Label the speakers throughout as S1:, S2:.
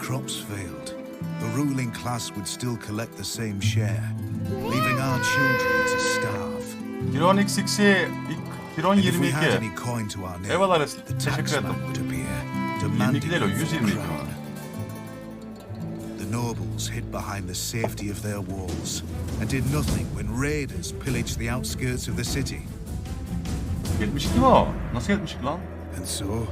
S1: crops failed, the ruling class would still collect the same share, leaving our children to starve.
S2: Kiron XX Kiron
S1: And if we had
S2: 22.
S1: any coin to our name,
S2: Eyvallah Resul.
S1: the
S2: Teşekkür ederim.
S1: taxman would appear,
S2: 22
S1: demanding
S2: değil o
S1: the full
S2: 122
S1: crown. The nobles hid behind the safety of their walls and did nothing when raiders pillaged the outskirts of the city.
S2: 72 mi o? Nasıl 72 lan?
S1: And so,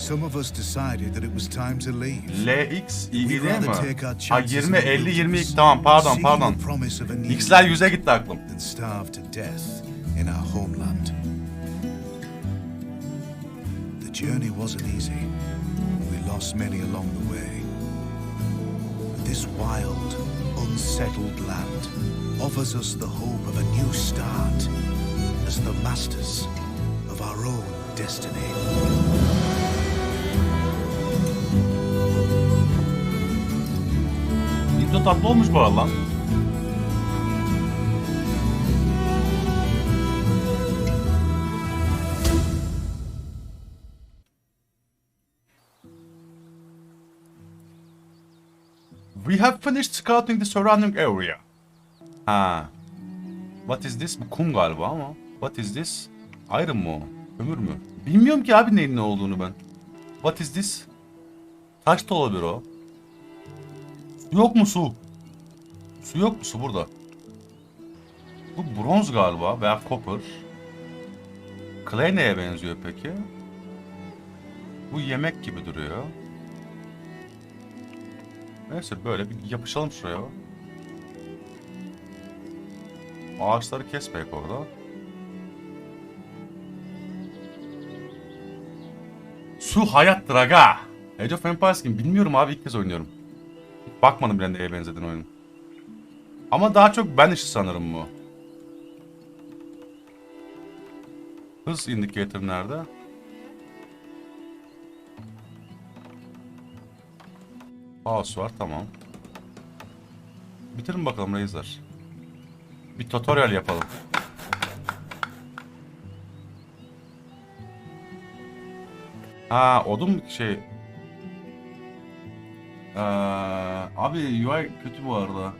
S1: some of us decided that it was time to leave.
S2: LX
S1: We'd
S2: değil
S1: rather
S2: mi?
S1: take our
S2: Ha
S1: chances
S2: 20
S1: in the
S2: 50 22
S1: wilderness,
S2: tamam pardon pardon.
S1: the promise of a new
S2: X'ler 100'e gitti aklım.
S1: than starve to death in our homeland. The journey wasn't easy. We lost many along the way. But this wild, unsettled land offers us the hope of a new start as the masters of our own destiny.
S2: Intro tatlı olmuş bu lan. We have finished scouting the surrounding area. Ha. What is this? Bu kum galiba ama. What is this? Iron mu? o? Kömür mü? Bilmiyorum ki abi neyin ne olduğunu ben. What is this? Taş da olabilir o. Yok mu su? Su yok mu su burada? Bu bronz galiba veya copper. Clay neye benziyor peki? Bu yemek gibi duruyor. Neyse böyle bir yapışalım şuraya. Ağaçları kesmeyek orada. Su hayattır aga. Age of Empires gibi bilmiyorum abi ilk kez oynuyorum. Bakmadım bile neye benzediğini oyunun. Ama daha çok ben işi sanırım bu. Hız indicator nerede? Mouse var tamam. Bitirin bakalım Razer. Bir tutorial yapalım. Ha odun şey ee, abi UI kötü bu arada.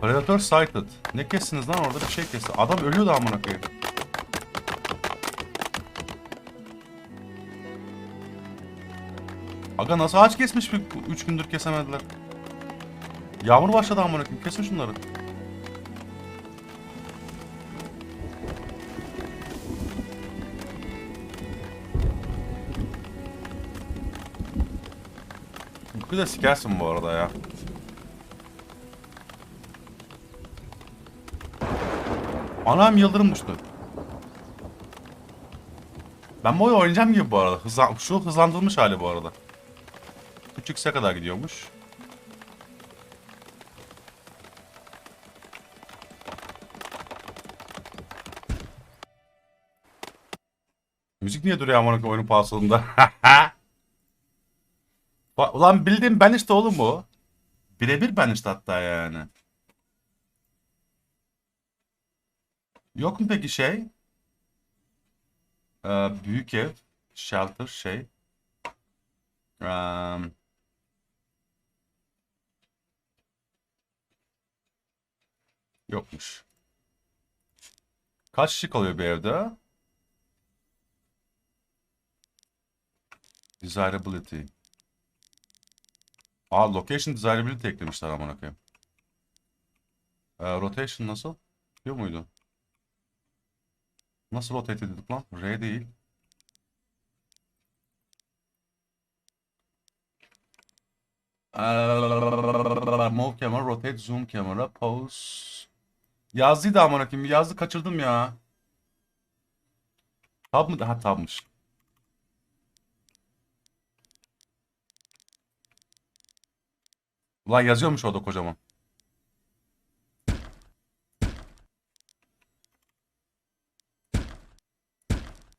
S2: Predator sighted. Ne kestiniz lan orada bir şey kesti. Adam ölüyordu amına koyayım. Aga nasıl ağaç kesmiş bir 3 gündür kesemediler. Yağmur başladı amına koyayım. Kesin şunları. Bu da sikersin bu arada ya. Anam yıldırım düştü. Ben bu oyunu oynayacağım gibi bu arada. Hızlan şu hızlandırılmış hali bu arada. 3x'e kadar gidiyormuş. Müzik niye duruyor amına koyayım oyunun? Ba- Ulan bildiğim ben işte oğlum bu. Birebir ben işte hatta yani. Yok mu peki şey? Ee, büyük ev, shelter şey. Eee, yokmuş. Kaç kişi kalıyor bir evde? Desirability. Aa location desirability eklemişler amına koyayım. Ee, rotation nasıl? Biliyor muydu? Nasıl rotate edildik lan? R değil. Move camera, rotate, zoom camera, pose. Yazdıydı amına koyayım. Yazdı kaçırdım ya. Tab mı? Ha tabmış. Ulan yazıyormuş orada kocaman.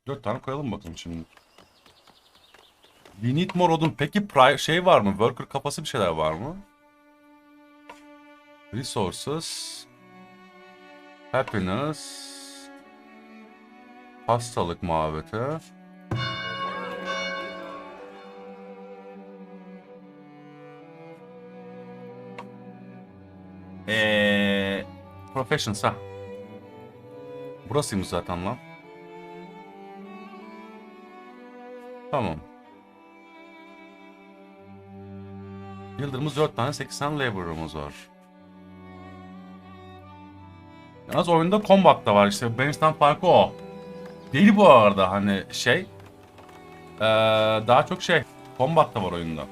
S2: Dört tane koyalım bakalım şimdi. We need more odun. Peki şey var mı? Worker kafası bir şeyler var mı? Resources. Happiness. Hastalık muhabbeti. Professions ha. Burasıymış zaten lan. Tamam. Yıldırımız 4 tane 80 labor'ımız var. Yalnız oyunda combat da var işte. Bench'ten farkı o. Değil bu arada hani şey. Ee, daha çok şey. Combat da var oyunda.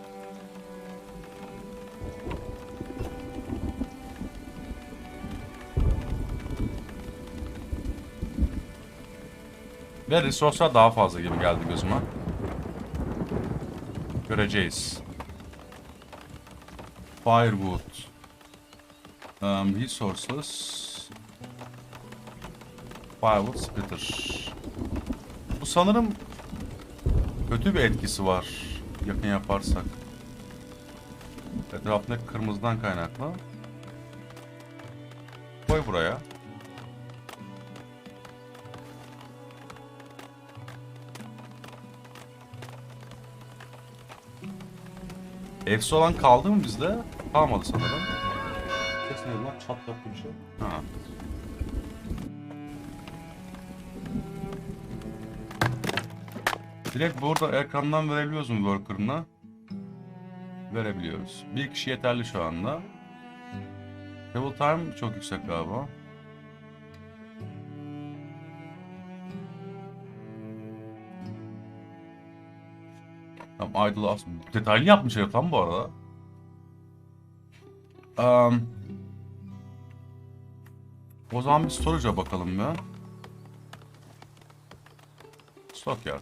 S2: Ve resource'lar daha fazla gibi geldi gözüme. Göreceğiz. Firewood. Um, resources. Firewood splitter. Bu sanırım kötü bir etkisi var. Yakın yaparsak. Etrafındaki kırmızıdan kaynaklı. Koy buraya. Eksi olan kaldı mı bizde? Kalmadı sanırım. Ses ne lan? Çat yaptı bir şey. Ha. Direkt burada ekrandan verebiliyoruz mu worker'ına? Verebiliyoruz. Bir kişi yeterli şu anda. Travel time çok yüksek galiba. İdle as detaylı yapmış herif lan bu arada. Um, o zaman bir storage'a bakalım ya. Stockyard.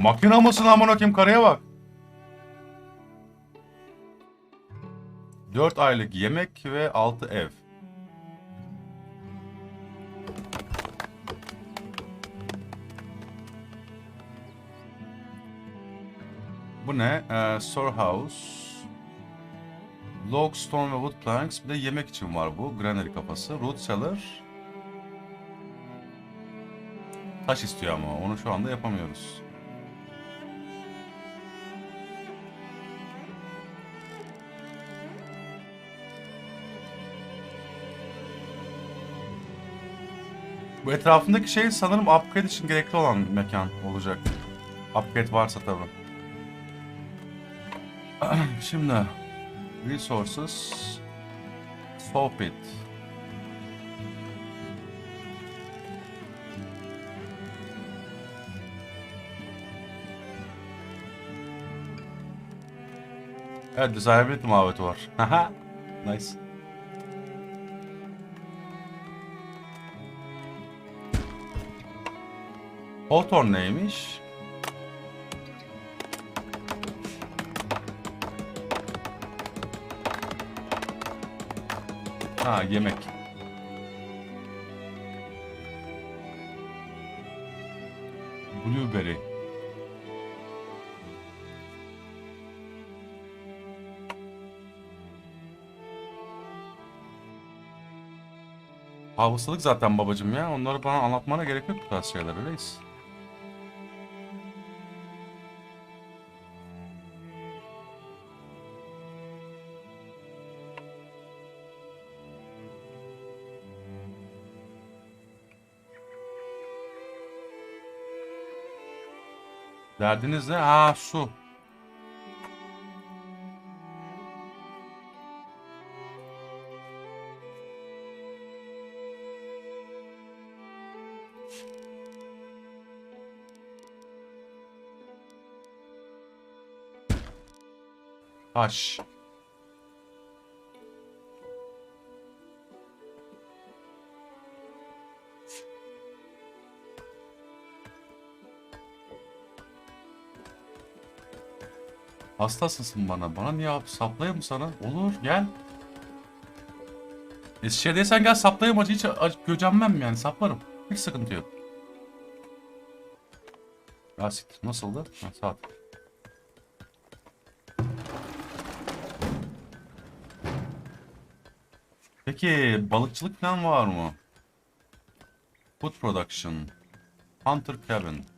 S2: Makina mısın amına koyayım karaya bak. 4 aylık yemek ve 6 ev. Bu ne? Ee, storehouse. Log, stone ve wood planks. Bir de yemek için var bu. Granary kafası. Root cellar. Taş istiyor ama onu şu anda yapamıyoruz. Bu etrafındaki şey sanırım upgrade için gerekli olan mekan olacak. Upgrade varsa tabi. Şimdi resources it. Evet, desirability muhabbeti var. Haha, nice. Hawthorne neymiş? Ha yemek. Blueberry. Havasılık zaten babacım ya. Onları bana anlatmana gerek yok bu tarz şeyler öyleyiz. Derdiniz ne? Aa su. Taş. Hastasısın bana. Bana niye saplayayım sana? Olur gel. Eskişehir'deysen gel saplayayım acı hiç acı göcenmem yani saplarım. Hiç sıkıntı yok. Asit nasıldı? Ha, saat. Peki balıkçılık falan var mı? Food production. Hunter cabin.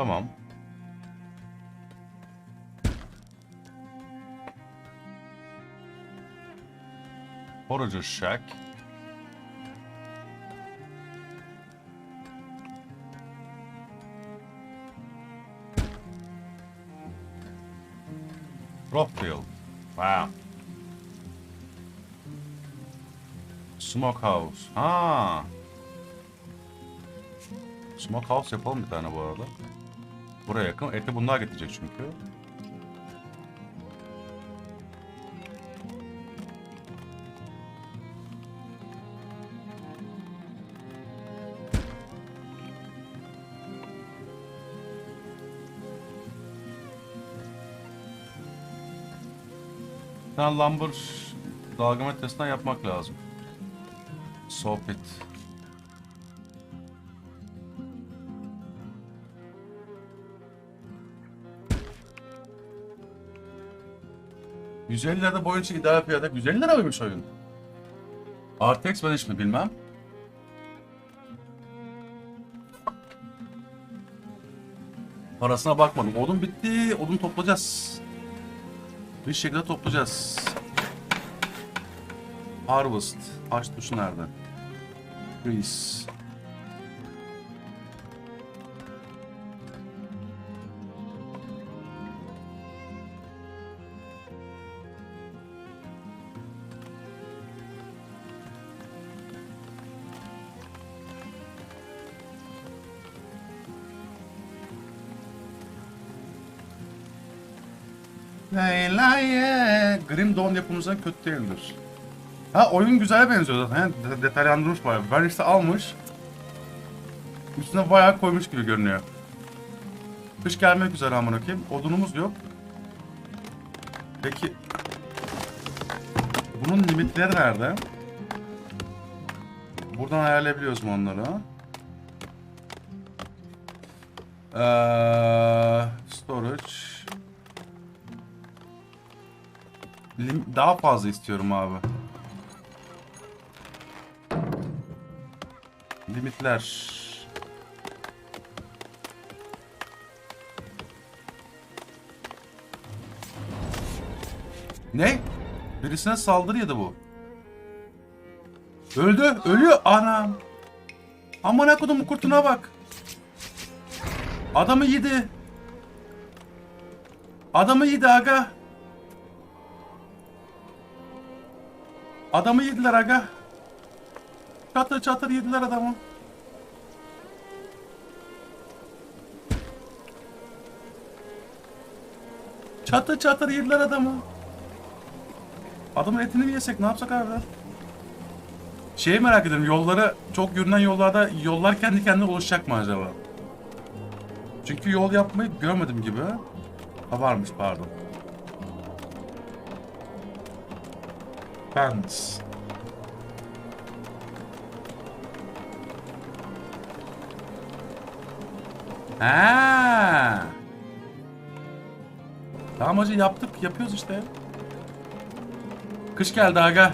S2: Tamam. Forager Shack. Rockfield. Wow. Smokehouse. Ha. Smokehouse yapalım bir tane bu arada. Buraya yakın. Eti bunlar getirecek çünkü. Tane lumber dalgametresinden yapmak lazım. Sohbet. ...150 lirada boyunca ideal fiyata 150 lira mıymış oyun? RTX ben hiç mi bilmem. Parasına bakmadım. Odun bitti. Odun toplayacağız. Bir şekilde toplayacağız. Harvest. Aç tuşu nerede? Grease. Lay lay ye. Grim Dawn yapımızdan kötü değildir. Ha oyun güzel benziyor zaten. Yani de- detaylandırmış bayağı. İşte almış. Üstüne bayağı koymuş gibi görünüyor. Kış gelmek üzere amına koyayım. Odunumuz yok. Peki bunun limitleri nerede? Buradan ayarlayabiliyoruz mu onları? Ee, storage. Daha fazla istiyorum abi. Limitler. Ne? Birisine saldırı yedi bu. Öldü. Ölüyor. Anam. Amına kodumun kurtuna bak. Adamı yedi. Adamı yedi aga. Adamı yediler aga. Çatır çatır yediler adamı. Çatır çatır yediler adamı. Adamın etini mi yesek ne yapsak abi? Şeyi merak ediyorum yolları çok yürünen yollarda yollar kendi kendine oluşacak mı acaba? Çünkü yol yapmayı görmedim gibi. Ha varmış pardon. Fence. Ha. Tamam hacı yaptık, yapıyoruz işte. Kış geldi aga.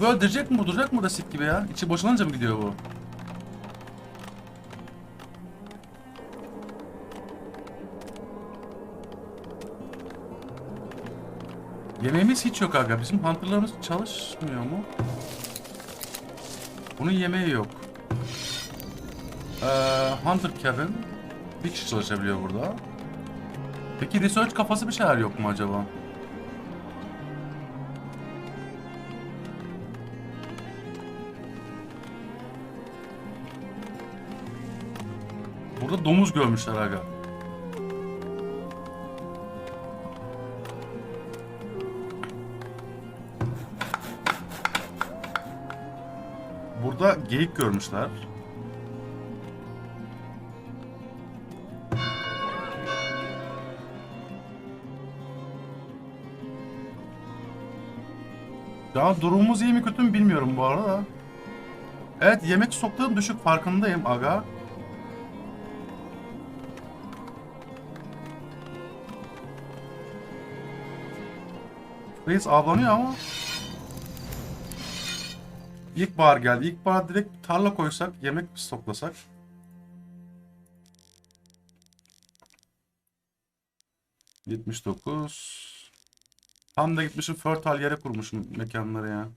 S2: Bu öldürecek mi, duracak mı da sik gibi ya? İçi boşalınca mı gidiyor bu? Yemeğimiz hiç yok aga. Bizim hunterlarımız çalışmıyor mu? Bunun yemeği yok. Ee, Hunter Cabin. Bir kişi çalışabiliyor burada. Peki research kafası bir şeyler yok mu acaba? Burada domuz görmüşler aga. Burada geyik görmüşler. Ya durumumuz iyi mi kötü mü bilmiyorum bu arada. Evet yemek stoklarım düşük farkındayım aga. Reis avlanıyor ama. İlkbahar geldi. İlkbahar direkt tarla koysak, yemek stoklasak. Yetmiş dokuz. Tam da gitmişim fertile yere kurmuşum mekanları ya.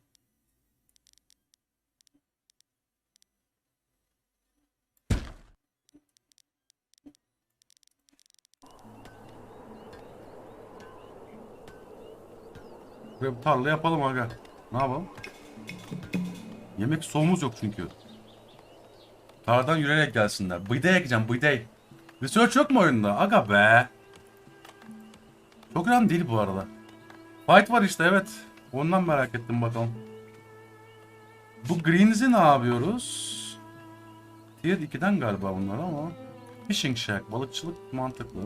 S2: Buraya tarla yapalım aga. Ne yapalım? Yemek soğumuz yok çünkü. Tarladan yürüyerek gelsinler. Bıydaya gideceğim bıydaya. Research yok mu oyunda? Aga be. Çok önemli değil bu arada. Fight var işte evet. Ondan merak ettim bakalım. Bu Greens'i ne yapıyoruz? Tier 2'den galiba bunlar ama. Fishing Shack, balıkçılık mantıklı.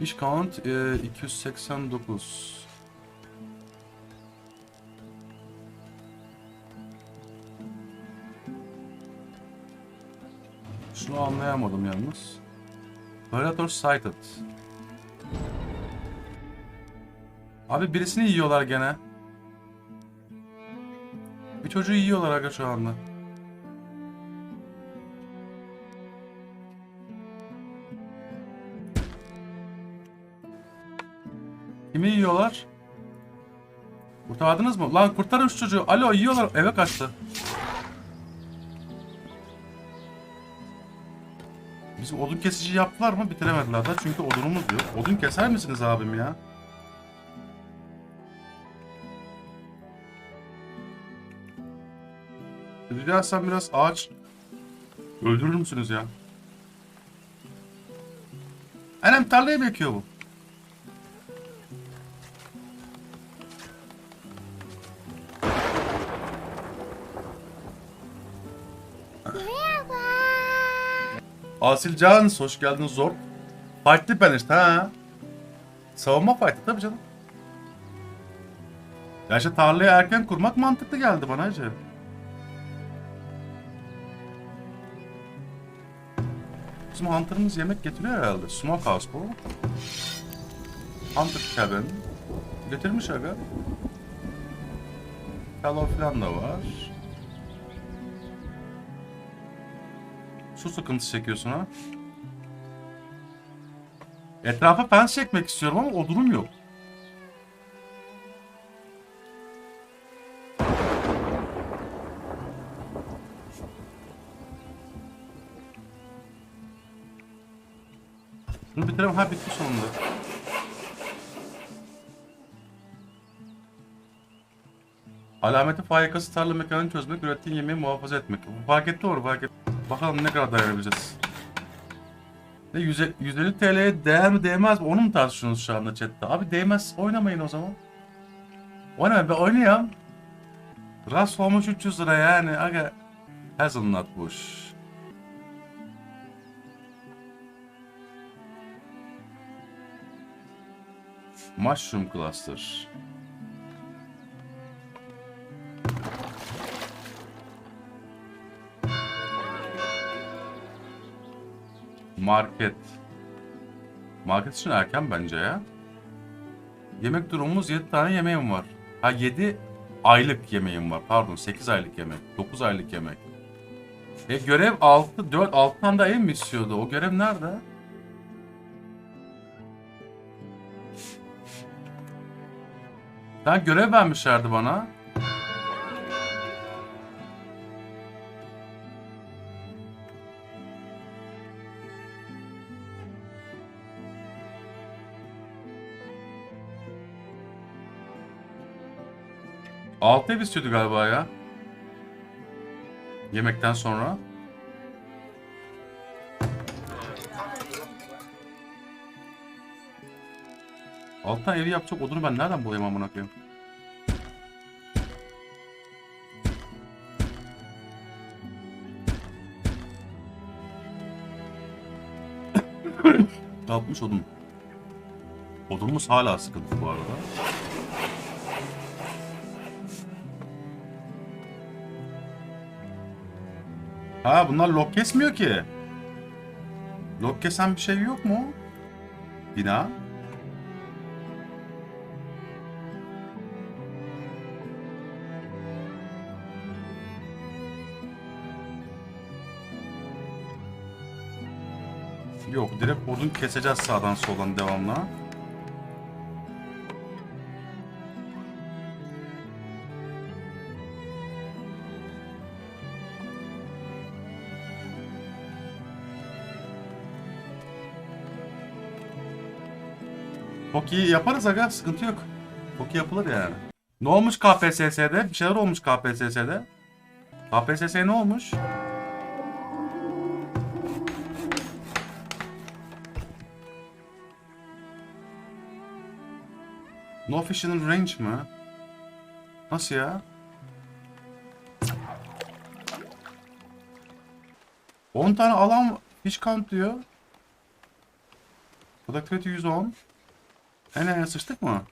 S2: İş count e, 289. Şunu anlayamadım yalnız. Predator sighted. Abi birisini yiyorlar gene. Bir çocuğu yiyorlar aga şu anda. Kimi yiyorlar? Kurtardınız mı? Lan kurtarın şu çocuğu. Alo yiyorlar. Eve kaçtı. Bizim odun kesici yaptılar mı? Bitiremediler de çünkü odunumuz yok. Odun keser misiniz abim ya? Rica etsem biraz ağaç öldürür müsünüz ya? Annem tarlayı mı ekiyor bu? Asil Cans hoş geldiniz zor. Fight'lı ben işte ha. Savunma fight'ı tabii canım. Ya işte tarlayı erken kurmak mantıklı geldi bana hacı. Bizim Hunter'ımız yemek getiriyor herhalde. Smokehouse bu. Hunter Cabin. Getirmiş aga. Hello falan da var. Su sıkıntısı çekiyorsun ha. Etrafa fence çekmek istiyorum ama odunum yok. Bunu bitirelim. Ha bitti sonunda. Alameti faikası tarla mekanını çözmek, ürettiğin yemeği muhafaza etmek. Fark etti onu fark etti. Bakalım ne kadar dayanabileceğiz. Ne 100 150 TL'ye değer mi değmez mi onu mu tartışıyorsunuz şu anda chatte? Abi değmez oynamayın o zaman. Oynamayın ben oynayayım. Rast olmuş 300 lira yani aga. Hazelnut bush. Mushroom cluster. Market. Market için erken bence ya. Yemek durumumuz 7 tane yemeğim var. Ha 7 aylık yemeğim var. Pardon 8 aylık yemek. 9 aylık yemek. E görev 6, 4, 6 tane daha ev mi istiyordu? O görev nerede? Daha görev vermişlerdi bana. Altı ev istiyordu galiba ya. Yemekten sonra. Alttan evi yapacak odunu ben nereden bulayım amına koyayım? 60 odun. Odunumuz hala sıkıntı bu arada. Ha bunlar lok kesmiyor ki. Lok kesen bir şey yok mu? Bina. Yok direkt odun keseceğiz sağdan soldan devamlı. Poki yaparız aga sıkıntı yok. Poki yapılır yani. Ne olmuş KPSS'de? Bir şeyler olmuş KPSS'de. KPSS ne olmuş? No fishing range mi? Nasıl ya? On tane alan fish count diyor. Productivity 110. E ne sıçtık mı?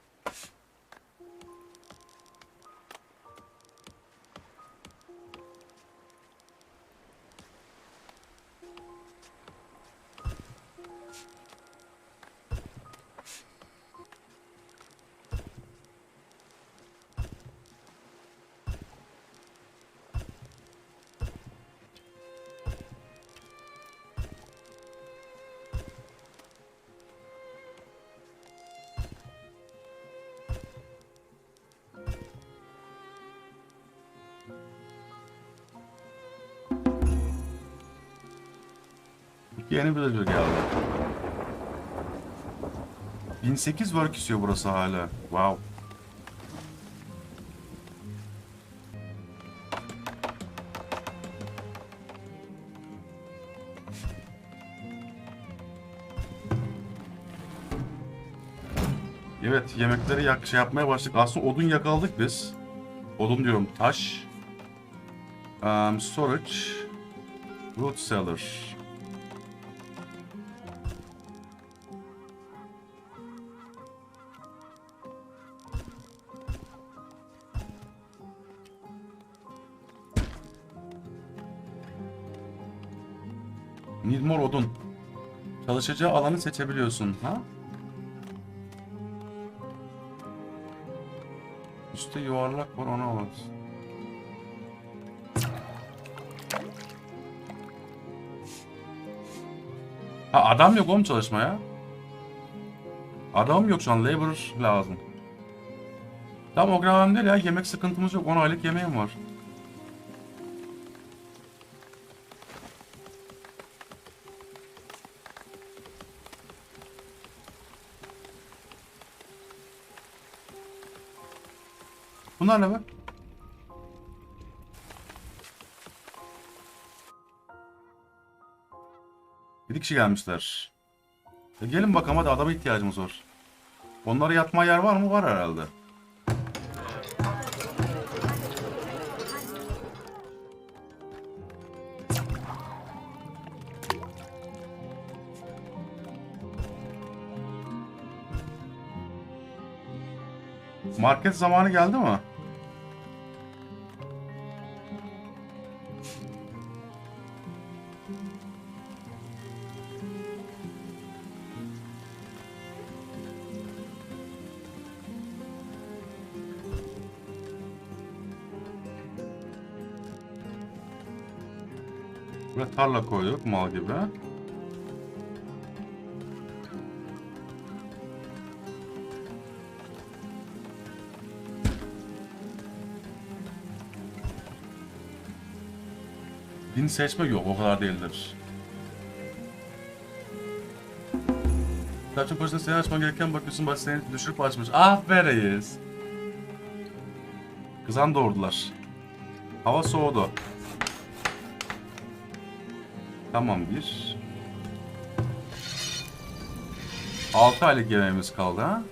S2: Yeni villager geldi. 1008 work istiyor burası hala. Wow. Evet yemekleri yak şey yapmaya başladık. Aslında odun yakaladık biz. Odun diyorum taş. Um, storage. Root cellar. More odun. Çalışacağı alanı seçebiliyorsun. Ha? Üstte yuvarlak var ona bak. Ha adam yok oğlum çalışmaya. Adam yok şu an labor lazım. Tamam o kadar önemli ya yemek sıkıntımız yok 10 aylık yemeğim var. Bunlar ne be? Bir kişi gelmişler. E gelin bakalım hadi adama ihtiyacımız var. Onlara yatma yer var mı? Var herhalde. Market zamanı geldi mi? Tarla koyduk mal gibi. Din seçme yok o kadar değildir. Kaçın polisine seni açman gereken bakıyorsun baş seni düşürüp açmış. Ah be reis. Kızan doğurdular. Hava soğudu. Tamam bir. 6 aylık yemeğimiz kaldı ha.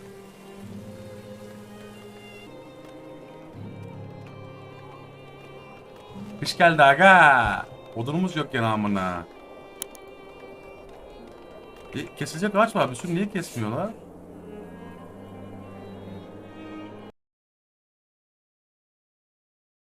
S2: Kış geldi aga. Odunumuz yok gene amına. E, kesilecek ağaç var. Bir sürü niye kesmiyorlar?